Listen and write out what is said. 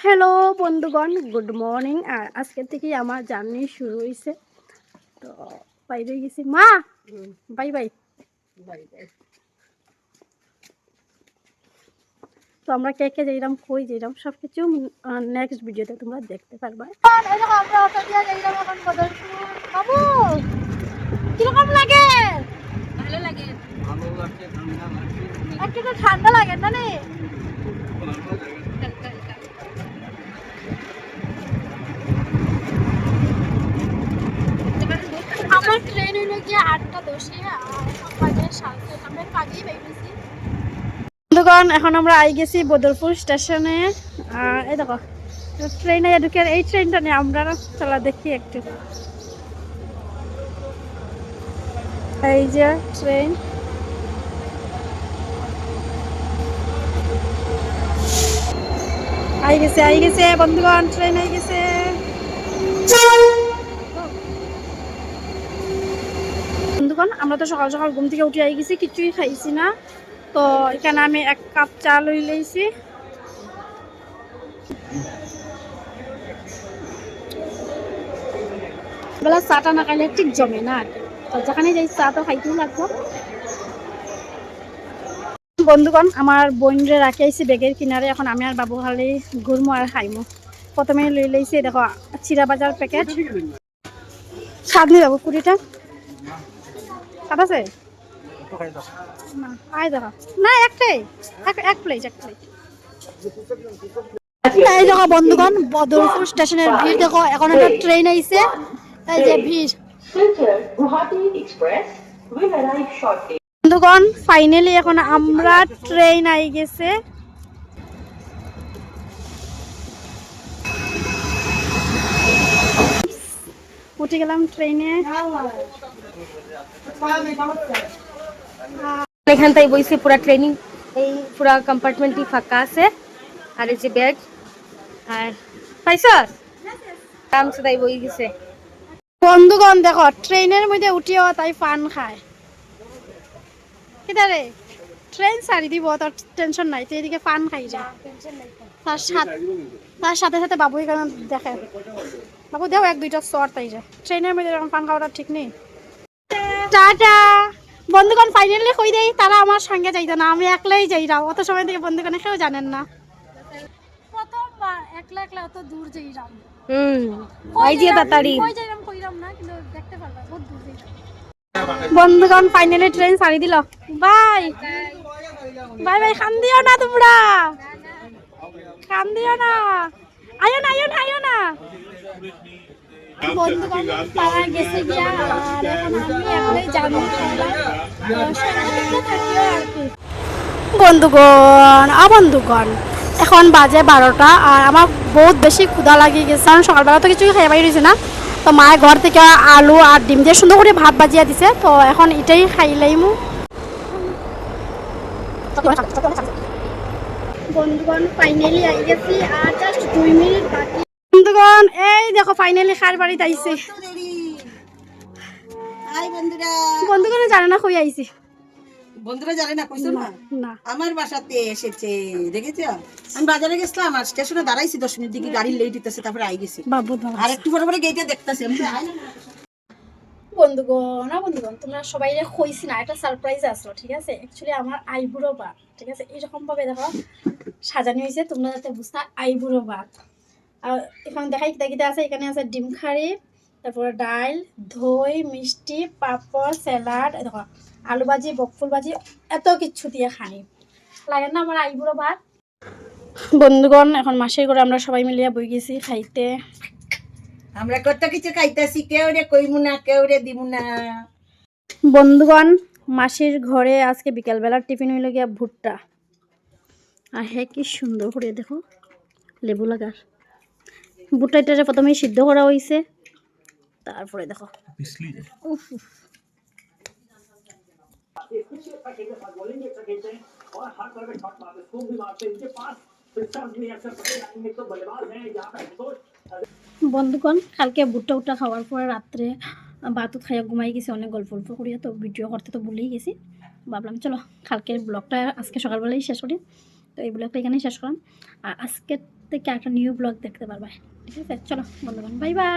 Hello বন্ধুগণ good morning আর আজকের থেকেই আমার জার্নি শুরু হয়েছে তো বাইরে গেছি। মা! Bye bye. তো আমরা কে কে যাইলাম কই যাইলাম সব কিছু নেক্সট ভিডিওতে তোমরা দেখতে পারবা। বাবু কীরকম লাগে? ভালো লাগে। ঠান্ডা লাগে না রে হালকা হালকা আমার ট্রেন হইল গিয়ে আটটা বেরিয়েছি। বন্ধুগণ, এখন আমরা আই গেছি বদরপুর স্টেশনে। এই দেখো ট্রেনে ঢুকে এই ট্রেনটা নিয়ে আমরা চলা দেখি একটু। এই যে ট্রেন আই গেছে আই গেছে, বন্ধুগণ ট্রেন আই গেছে। বন্ধুগণ আমরা তো সকাল সকাল ঘুম থেকে উঠে আই গেছি, কিছুই খাইছি না। তো এখানে আমি এক কাপ চা লই লইছি। বেলা চাটা না খাইলে ঠিক জমে না। তো যেখানে যাই চা তো খাইতেই লাগবো। বন্ধুগণ, আমার বোনরে রাখি আইছি বেগের কিনারে। এখন আমি আর বাবু খালি ঘুরমো আর খাইমো। প্রথমে লই লইছি, দেখো চিরা বাজার প্যাকেট স্বাদ নি বাবু কুড়িটা স্বাদ আছে? না আয় দেখো। না একটাই। এক প্লেট এক প্লেট এই দেখো বন্ধুগণ বদরপুর স্টেশনের ভিড় দেখো। এখন একটা ট্রেন আইছে। এই যে ভিড়। Filter Guwahati Express will arrive shortly. বন্ধুগণ ফাইনালি এখন আমরা ট্রেন আই গেছে। উঠে গেলাম ট্রেনে এখান থেকে বইছে পুরা ট্রেনিং এই পুরা কম্পার্টমেন্টই ফাঁকা আছে, আর এই যে ব্যাগ আর পাইছ? আরামসে তাই বই গেছে। বন্ধুগণ, দেখো ট্রেনের মধ্যে উঠিও তাই পান খায়। কিদারে ট্রেন সারি দিব, তার টেনশন নাই তো এদিকে পান খাই যায় তার সাথে তার সাথে সাথে বাবু এখানে দেখে? বাবু দেও এক দুইটা শর্ট তাই যায় ট্রেনের মধ্যে এরকম পান খাওয়াটা ঠিক নেই। টাটা! বন্ধুগণ ফাইনালি কই দেই? তারা আমার সঙ্গে যাইতো না আমি একলাই যাই রাও। অত সময় থেকে বন্ধুগণে কেউ জানেন না। প্রথমবার একলা একলা অত দূর যাই রাও হুম এই যে তাড়াতাড়ি। কই যাইরাম কইরাম না কিন্তু দেখতে পারবা বহুত দূর যাইরাম বন্ধুগণ ফাইনালি ট্রেন ছাড়ি দিল। বাই। বাই বাই খান দিও না তোমরা। খান দিও না। আয়ো না আয়ো না আয়ো না। বন্ধুগণ তারা গেছে গিয়া আর এখন আমি একলাই জানি বন্ধুগণ আ বন্ধুগণ এখন বাজে বারোটা আর আমার বহুত বেশি ক্ষুধা লাগিয়ে গেছে। কারণ সকালবেলা তো কিছুই খাই পাই রয়েছে না। তো মায়ের ঘর থেকে আলু আর ডিম দিয়ে সুন্দর করে ভাত বাজিয়ে দিছে। তো এখন এটাই খাইলাই মু বন্ধুগণ ফাইনালি আই গেছি আর জাস্ট দুই মিনিট বাকি। বন্ধুগণ এই দেখো ফাইনালি খার বাড়িতে আইছে। বন্ধুরা। বন্ধুগণ জানে না কই আইছি। বন্ধুরা জানে না কইছো না? আমার বাসাতে এসেছে দেখেছ? আমি বাজারে গেছিলাম আর স্টেশনে দাঁড়াইছি দশ মিনিট দিকে গাড়ি লেট হইতেছে তারপরে আই গেছি। আর একটু পরে পরে গেটে দেখতেছি আমি। বন্ধুগণ, না বন্ধুগণ, তোমরা সবাই কইছি না একটা সারপ্রাইজ আসলো, ঠিক আছে? অ্যাকচুয়ালি আমার আইবুড়ো বাত ঠিক আছে? এইরকম ভাবে দেখো, সাজানো হয়েছে, তোমরা যাতে বুঝতে আইবুড়ো বাত আর এখানে দেখাই কিতা কিতা আছে, এখানে আছে ডিম খারি তারপরে ডাল, দই, মিষ্টি, পাপড়, স্যালাড দেখো, আলু ভাজি বকফুল ভাজি, এত কিচ্ছু দিয়ে খানি। লাগে না আমার আইবুড়ো ভাত? বন্ধুগণ, এখন মাসের করে আমরা সবাই মিলিয়ে বই গেছি, খাইতে। আমরা কত কিছু খাইতেছি কেউ রে কইমু না কেউ রে দিমু না। বন্ধুগণ মাসির ঘরে আজকে বিকালবেলার টিফিন হইল গিয়া ভুট্টা। আর হ্যাঁ কি সুন্দর করে দেখো লেবু লাগার। ভুট্টাটা প্রথমে সিদ্ধ করা হয়েছে তারপরে দেখো। উফ, উফ। বন্ধুগণ, কালকে ভুট্টা উট্টা খাওয়ার পরে রাত্রে ভাত খাইয়া ঘুমাই গেছি, অনেক গল্প গল্প করিয়া তো ভিডিও করতে তো ভুলেই গেছি। ভাবলাম, চলো, কালকের ব্লগটা আজকে সকালবেলাই শেষ করি। তো এই ব্লগটা এখানেই শেষ করলাম আর আজকের থেকে একটা নিউ ব্লগ দেখতে পারবে। ঠিক আছে? চলো, বন্ধুগণ বাই বাই